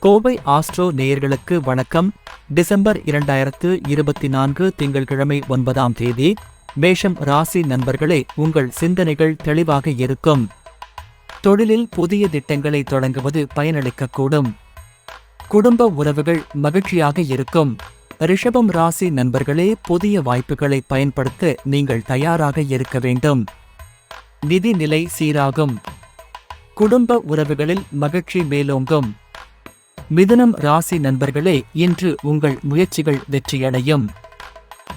Kovai astro நேயர்களுக்கு வணக்கம். December இரண்டாயிரத்து இருபத்தி நான்கு திங்கட்கிழமை ஒன்பதாம் தேதி மேஷம் ராசி நண்பர்களே உங்கள் சிந்தனைகள் தெளிவாக இருக்கும். தொழிலில் புதிய திட்டங்களை தொடங்குவது பயனளிக்கக்கூடும். குடும்ப உறவுகள் மகிழ்ச்சியாக இருக்கும். ரிஷபம் ராசி நண்பர்களே புதிய வாய்ப்புகளை பயன்படுத்த நீங்கள் தயாராக இருக்க வேண்டும். நிதி நிலை சீராகும். குடும்ப உறவுகளில் மகிழ்ச்சி மேலோங்கும். மிதுனம் ராசி நண்பர்களே இன்று உங்கள் முயற்சிகள் வெற்றியடையும்.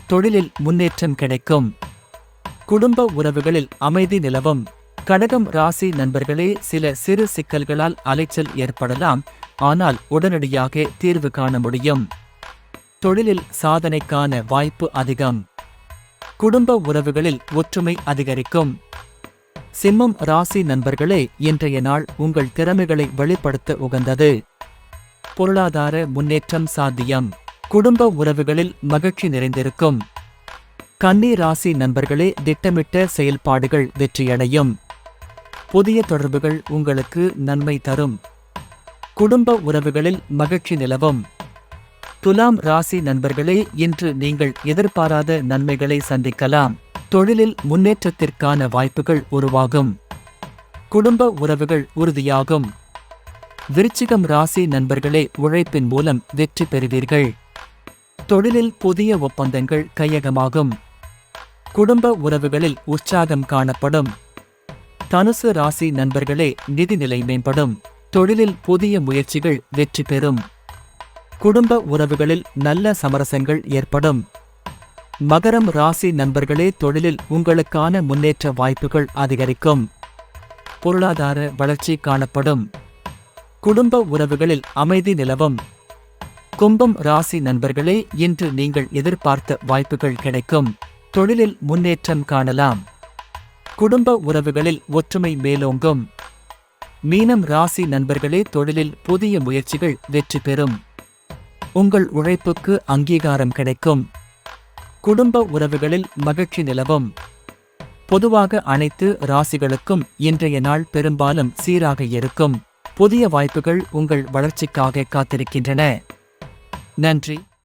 தொழிலில் முன்னேற்றம் கிடைக்கும். குடும்ப உறவுகளில் அமைதி நிலவும். கடகம் ராசி நண்பர்களே சில சிறு சிக்கல்களால் அலைச்சல் ஏற்படலாம். ஆனால் உடனடியாக தீர்வு காண முடியும். தொழிலில் சாதனைக்கான வாய்ப்பு அதிகம். குடும்ப உறவுகளில் ஒற்றுமை அதிகரிக்கும். சிம்மம் ராசி நண்பர்களே இன்றைய நாள் உங்கள் திறமைகளை வெளிப்படுத்த உகந்தது. பொருளாதார முன்னேற்றம் சாத்தியம். குடும்ப உறவுகளில் மகிழ்ச்சி நிறைந்திருக்கும். கன்னி ராசி நண்பர்களே திட்டமிட்ட செயல்பாடுகள் வெற்றியடையும். புதிய தொடர்புகள் உங்களுக்கு நன்மை தரும். குடும்ப உறவுகளில் மகிழ்ச்சி நிலவும். துலாம் ராசி நண்பர்களே இன்று நீங்கள் எதிர்பாராத நன்மைகளை சந்திக்கலாம். தொழிலில் முன்னேற்றத்திற்கான வாய்ப்புகள் உருவாகும். குடும்ப உறவுகள் உறுதியாகும். விருச்சிகம் ராசி நண்பர்களே உழைப்பின் மூலம் வெற்றி பெறுவீர்கள். தொழிலில் புதிய ஒப்பந்தங்கள் கையகமாகும். குடும்ப உறவுகளில் உற்சாகம் காணப்படும். தனுசு ராசி நண்பர்களே நிதிநிலை மேம்படும். தொழிலில் புதிய முயற்சிகள் வெற்றி பெறும். குடும்ப உறவுகளில் நல்ல சமரசங்கள் ஏற்படும். மகரம் ராசி நண்பர்களே தொழிலில் உங்களுக்கான முன்னேற்ற வாய்ப்புகள் அதிகரிக்கும். பொருளாதார வளர்ச்சி காணப்படும். குடும்ப உறவுகளில் அமைதி நிலவும். கும்பம் ராசி நண்பர்களே இன்று நீங்கள் எதிர்பார்த்த வாய்ப்புகள் கிடைக்கும். தொழிலில் முன்னேற்றம் காணலாம். குடும்ப உறவுகளில் ஒற்றுமை மேலோங்கும். மீனம் ராசி நண்பர்களே தொழிலில் புதிய முயற்சிகள் வெற்றி பெறும். உங்கள் உழைப்புக்கு அங்கீகாரம் கிடைக்கும். குடும்ப உறவுகளில் மகிழ்ச்சி நிலவும். பொதுவாக அனைத்து ராசிகளுக்கும் இன்றைய நாள் பெரும்பாலும் சீராக இருக்கும். புதிய வாய்ப்புகள் உங்கள் வளர்ச்சிக்காக காத்திருக்கின்றன. நன்றி.